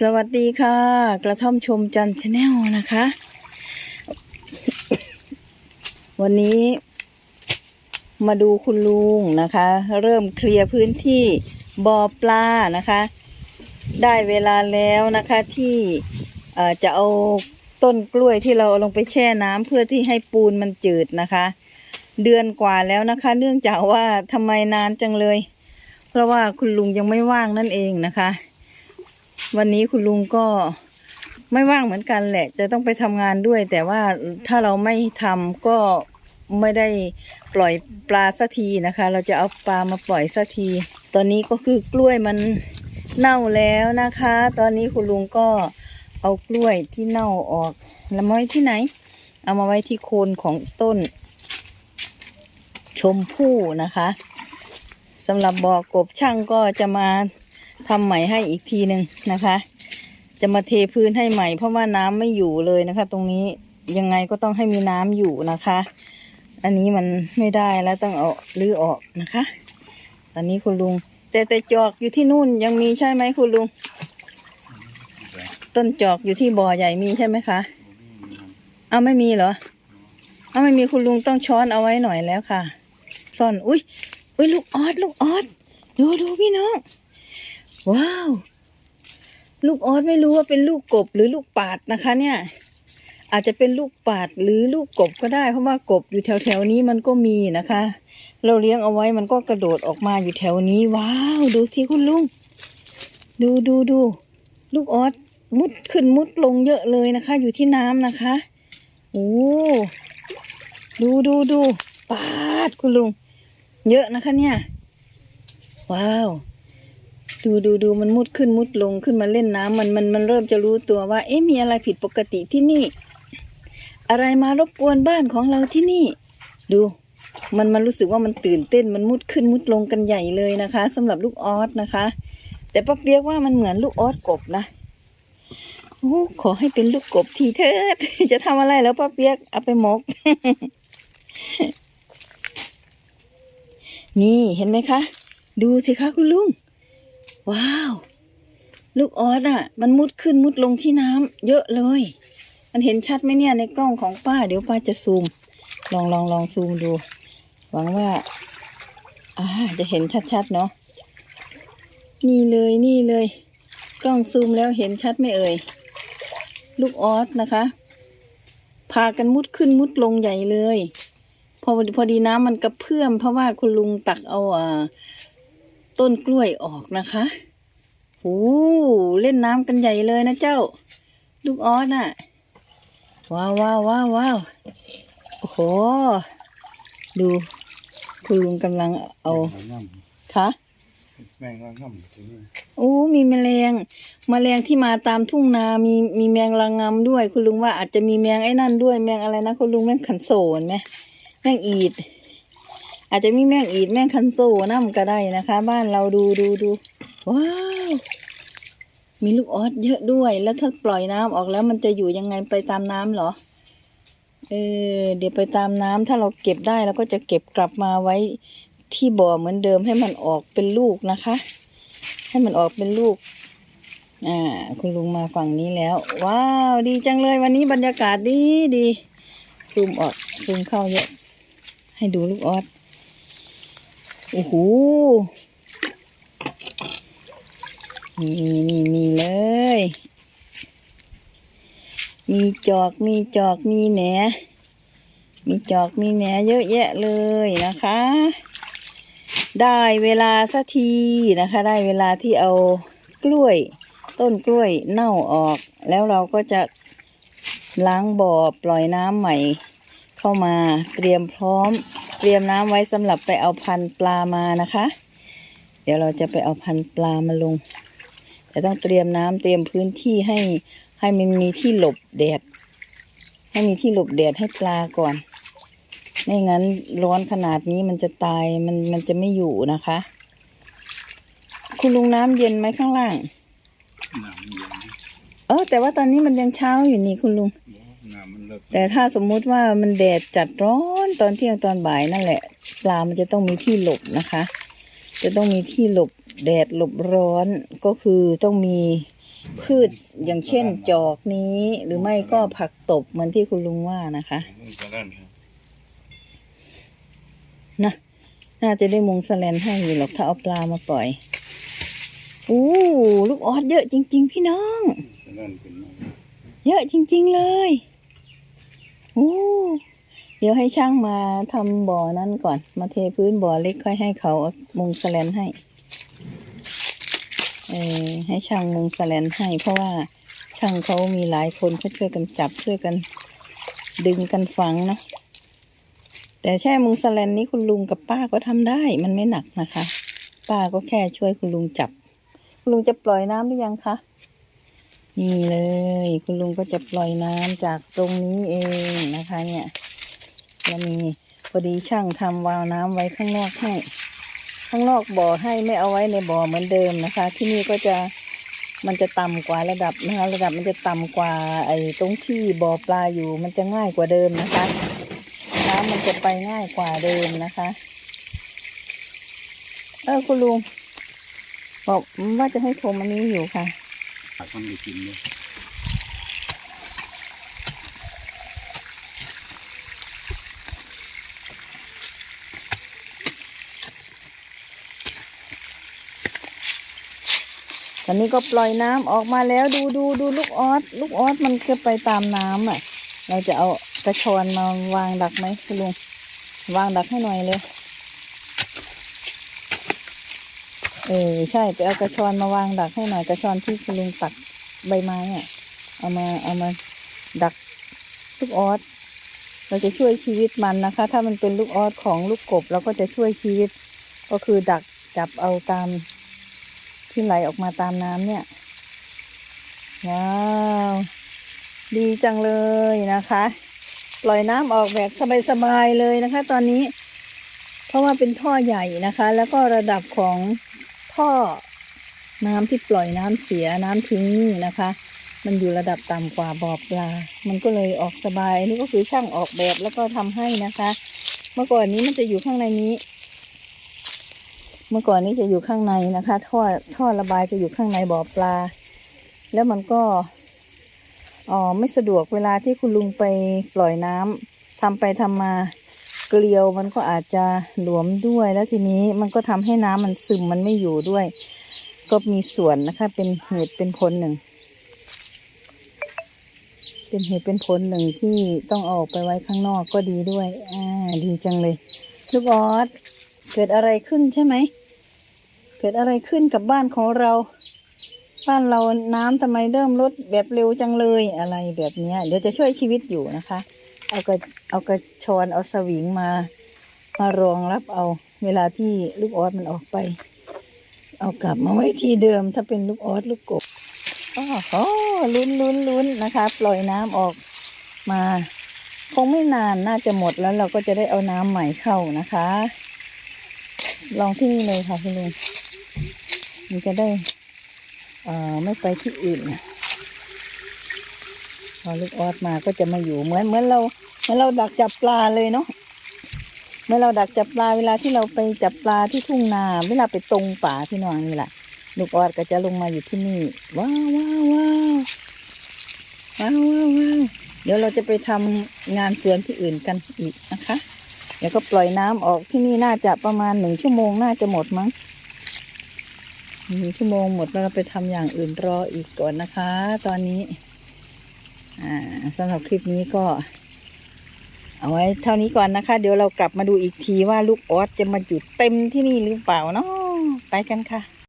สวัสดีค่ะ กระท่อมชมจันชาแนลนะคะ วันนี้มาดูคุณลุงนะคะ เริ่มเคลียร์พื้นที่บ่อปลานะคะ ได้เวลาแล้วนะคะที่จะเอาต้นกล้วยที่เราเอาลงไปแช่น้ำเพื่อที่ให้ปูนมันจืดนะคะ เดือนกว่าแล้วนะคะ เนื่องจากว่าทำไมนานจังเลย เพราะว่าคุณลุงยังไม่ว่างนั่นเองนะคะ วันนี้คุณลุงก็ไม่ว่างเหมือนกันแหละ จะต้องไปทำงานด้วย แต่ว่าถ้าเราไม่ทำก็ไม่ได้ปล่อยปลาสักทีนะคะ เราจะเอาปลามาปล่อยสักที ตอนนี้ก็คือกล้วยมันเน่าแล้วนะคะ ตอนนี้คุณลุงก็เอากล้วยที่เน่าออกแล้วมาไว้ที่ไหน เอามาไว้ที่โคนของต้น ชมพู่นะคะสำหรับบ่อกบช่างก็จะมา ทำใหม่ให้อีกทีหนึ่งนะคะ จะมาเทพื้นให้ใหม่ เพราะว่าน้ำไม่อยู่เลยนะคะ ตรงนี้ยังไงก็ต้องให้มีน้ำอยู่นะคะ อันนี้มันไม่ได้แล้วต้องเอาลื้อออกนะคะ ตอนนี้คุณลุง แต่แต่จอกอยู่ที่นู่นยังมีใช่ไหมคุณลุง ต้นจอกอยู่ที่บ่อใหญ่มีใช่ไหมคะเอาไม่มีเหรอเอาไม่มีคุณลุงต้องช้อนเอาไว้หน่อยแล้วค่ะ ซ่อน อุ้ยอุ้ยลูกออดลูกออดดูดูพี่น้อง ว้าว ลูกออสไม่รู้ว่าเป็นลูกกบหรือลูกปาดนะคะ เนี่ย อาจจะเป็นลูกปาดหรือลูกกบก็ได้เพราะว่ากบอยู่แถวแถวๆนี้มันก็มีนะคะ เราเลี้ยงเอาไว้มันก็กระโดดออกมาอยู่แถวนี้ ว้าว ดูสิคุณลุงดูดูดูลูกออสมุดขึ้นมุดลงเยอะเลยนะคะ อยู่ที่น้ำนะคะโอ้ดูดูดูปาดคุณลุง เยอะนะคะเนี่ย ว้าว ดูดูดูมันมุดขึ้นมุดลงขึ้นมาเล่นน้ำมันมันมันเริ่มจะรู้ตัวว่า เอ๊ะมีอะไรผิดปกติที่นี่ อะไรมารบกวนบ้านของเราที่นี่ ดู มันมันรู้สึกว่ามันตื่นเต้นมันมุดขึ้นมุดลงกันใหญ่เลยนะคะสำหรับลูกออสนะคะ แต่ป้าเปียกว่ามันเหมือนลูกออสกบนะโอ้ขอให้เป็นลูกกบทีเถิดจะทำอะไรแล้วป้าเปียกเอาไปหมก นี่เห็นไหมคะ ดูสิคะคุณลุง ว้าว ลูกออสอะ มันมุดขึ้นมุดลงที่น้ำเยอะเลย มันเห็นชัดไหมเนี่ยในกล้องของป้า เดี๋ยวป้าจะซูม ลองลองลองซูมดู หวังว่า อ่า จะเห็นชัดๆเนาะ นี่เลยนี่เลย กล้องซูมแล้วเห็นชัดไหมเอ่ย ลูกออสนะคะ พากันมุดขึ้นมุดลงใหญ่เลย พอพอดีน้ำมันกระเพื่อมเพราะว่าคุณลุงตักเอาอ่า ต้นกล้วยออกนะคะโอ้เล่นน้ำกันใหญ่เลยนะเจ้า ลูกออสน่ะ ว้าวว้าวว้าวว้าวโอ้โห ดูคุณลุงกำลังเอาแมงง่คะแมงง่ำถึงโอ้มีแมลงแมลงที่มาตามทุ่งนา มีมีแมงระงำด้วย คุณลุงว่าอาจจะมีแมงไอ้นั่นด้วย แมงอะไรนะคุณลุงแมงขันโซนไหมแมงอีด อาจจะมีแมงอีดแมงคันโซน้ำก็ได้นะคะ บ้านเราดูดูดูว้าวมีลูกออสเยอะด้วย แล้วถ้าปล่อยน้ำออกแล้วมันจะอยู่ยังไงไปตามน้ำเหรอ เออ เดี๋ยวไปตามน้ำถ้าเราเก็บได้เราก็จะเก็บกลับมาไว้ที่บ่อเหมือนเดิมให้มันออกเป็นลูกนะคะ ให้มันออกเป็นลูก อ่า คุณลุงมาฝั่งนี้แล้ว ว้าว ดีจังเลยวันนี้บรรยากาศดีดีซูมออกซูมเข้าเยอะ ให้ดูลูกออส โอ้โห นี่นี่นี่เลย มีจอก มีจอก มีแหน มีจอก มีแหนเยอะแยะเลยนะคะ ได้เวลาสักทีนะคะ ได้เวลาที่เอากล้วย ต้นกล้วยเน่าออก แล้วเราก็จะล้างบ่อปล่อยน้ำใหม่ เข้ามาเตรียมพร้อม เตรียมน้ำไว้สำหรับไปเอาพันธุ์ปลามานะคะ เดี๋ยวเราจะไปเอาพันธุ์ปลามาลง แต่ต้องเตรียมน้ำเตรียมพื้นที่ให้ให้มันมีที่หลบแดด ให้มีที่หลบแดดให้ปลาก่อนไม่งั้นร้อนขนาดนี้มันจะตายมันมันจะไม่อยู่นะคะ คุณลุงน้ำเย็นไหมข้างล่าง น้ำมันเย็นเออแต่ว่าตอนนี้มันยังเช้าอยู่นี่คุณลุงน้ำมันเลิก แต่ถ้าสมมุติว่ามันแดดจัดร้อนตอนเที่ยงตอนบ่ายนั่นแหละ ปลามันจะต้องมีที่หลบนะคะ จะต้องมีที่หลบแดดหลบร้อนก็คือต้องมีพืชอย่างเช่นจอกนี้ หรือไม่ก็ผักตบเหมือนที่คุณลุงว่านะคะมุ้งกระด้านครับนะน่าจะได้มุงสแลนให้อยู่หรอกถ้าเอาปลามาปล่อยอู้ลูกออสเยอะจริง ๆ พี่น้องกระด้านเป็นไม้เยอะจริง ๆ เลยอู้ เดี๋ยวให้ช่างมาทำบ่อนั้นก่อน มาเทพื้นบ่อเล็กค่อยให้เขาเอามุงสแลนให้ เออให้ช่างมุงสแลนให้ เพราะว่าช่างเขามีหลายคนเขาช่วยกันจับช่วยกัน ดึงกันฝังเนาะแต่แช่มุงสแลนนี้คุณลุงกับป้าก็ทำได้ มันไม่หนักนะคะ ป้าก็แค่ช่วยคุณลุงจับ คุณลุงจะปล่อยน้ำหรือยังคะ นี่เลย คุณลุงก็จะปล่อยน้ำจากตรงนี้เองนะคะ เนี่ยแล้วมีพอดีช่างทำวาล์วน้ำไว้ข้างนอกให้ ข้างนอกบ่อให้ไม่เอาไว้ในบ่อเหมือนเดิมนะคะ ที่นี่ก็จะมันจะต่ำกว่าระดับนะคะ ระดับมันจะต่ำกว่าไอ้ตรงที่บ่อปลาอยู่ มันจะง่ายกว่าเดิมนะคะ น้ำมันจะไปง่ายกว่าเดิมนะคะ เออคุณลุงบอกว่าจะให้โทรมันนี้อยู่ค่ะ หาคนไปกินเลยตอนนี้ก็ปล่อยน้ำออกมาแล้วดูดูดูลูกออสลูกออสมันก็ไปตามน้ำอะ เราจะเอากระชอนมาวางดักไหมคุณลุงวางดักให้หน่อยเลย เออใช่ไปเอากระชอนมาวางดักให้หน่อยกระชอนที่คุณลุงตัดใบไม้อะเอามาเอามาดักลูกออสเราจะช่วยชีวิตมันนะคะ ถ้ามันเป็นลูกออสของลูกกบเราก็จะช่วยชีวิต ก็คือดักจับเอาตามที่ไหลออกมาตามน้ำเนี่ยว้าวดีจังเลยนะคะ ปล่อยน้ำออกแบบสบายๆเลยนะคะ ตอนนี้ เพราะว่าเป็นท่อใหญ่นะคะ แล้วก็ระดับของ ท่อน้ำที่ปล่อยน้ำเสียน้ำทิ้งนี่นะคะ มันอยู่ระดับต่ำกว่าบ่อปลา มันก็เลยออกสบายนี่ก็คือช่างออกแบบแล้วก็ทำให้นะคะ เมื่อก่อนนี้มันจะอยู่ข้างในนี้ เมื่อก่อนนี้จะอยู่ข้างในนะคะ ท่อท่อระบายจะอยู่ข้างในบ่อปลา แล้วมันก็อ๋อไม่สะดวกเวลาที่คุณลุงไปปล่อยน้ำทำไปทำมา เกลียวมันก็อาจจะหลวมด้วยแล้วทีนี้มันก็ทำให้น้ำมันซึมมันไม่อยู่ด้วย ก็มีส่วนนะคะ เป็นเหตุเป็นผลหนึ่ง เป็นเหตุเป็นผลหนึ่งที่ต้องออกไปไว้ข้างนอกก็ดีด้วย อ่า ดีจังเลย ลูกออสเกิดอะไรขึ้นใช่ไหมเกิดอะไรขึ้นกับบ้านของเรา บ้านเราน้ำทำไมเริ่มลดแบบเร็วจังเลยอะไรแบบเนี้ยเดี๋ยวจะช่วยชีวิตอยู่นะคะ เอากระเอากระชอนเอาสวิงมามารองรับเอาเวลาที่ลูกออสมันออกไป เอากลับมาไว้ที่เดิมถ้าเป็นลูกออสลูกกบโอ้โหลุ้นลุ้นลุ้นนะคะ ปล่อยน้ำออกมา คงไม่นานน่าจะหมดแล้วเราก็จะได้เอาน้ำใหม่เข้านะคะ ลองที่นี่เลยค่ะคุณลุงมันจะได้ เอ่อไม่ไปที่อื่นนะ พอลูกออสมาก็จะมาอยู่เหมือนเหมือนเราเหมือนเราดักจับปลาเลยเนาะเมื่อเราดักจับปลาเวลาที่เราไปจับปลาที่ทุ่งนา เวลาไปตรงป่าพี่นองนี่แหละลูกออสก็จะลงมาอยู่ที่นี่ว้าวว้าวว้าวว้าวว้าวเดี๋ยวเราจะไปทำงานสวนที่อื่นกันอีกนะคะเดี๋ยวก็ปล่อยน้ำออกที่นี่น่าจะประมาณหนึ่งชั่วโมงน่าจะหมดมั้งหนึ่งชั่วโมงหมดแล้วเราไปทำอย่างอื่นรออีกก่อนนะคะ ตอนนี้ สำหรับคลิปนี้ก็ เอาไว้เท่านี้ก่อนนะคะ เดี๋ยวเรากลับมาดูอีกทีว่าลูกออสจะมาอยู่เต็มที่นี่หรือเปล่าเนาะไปกันค่ะ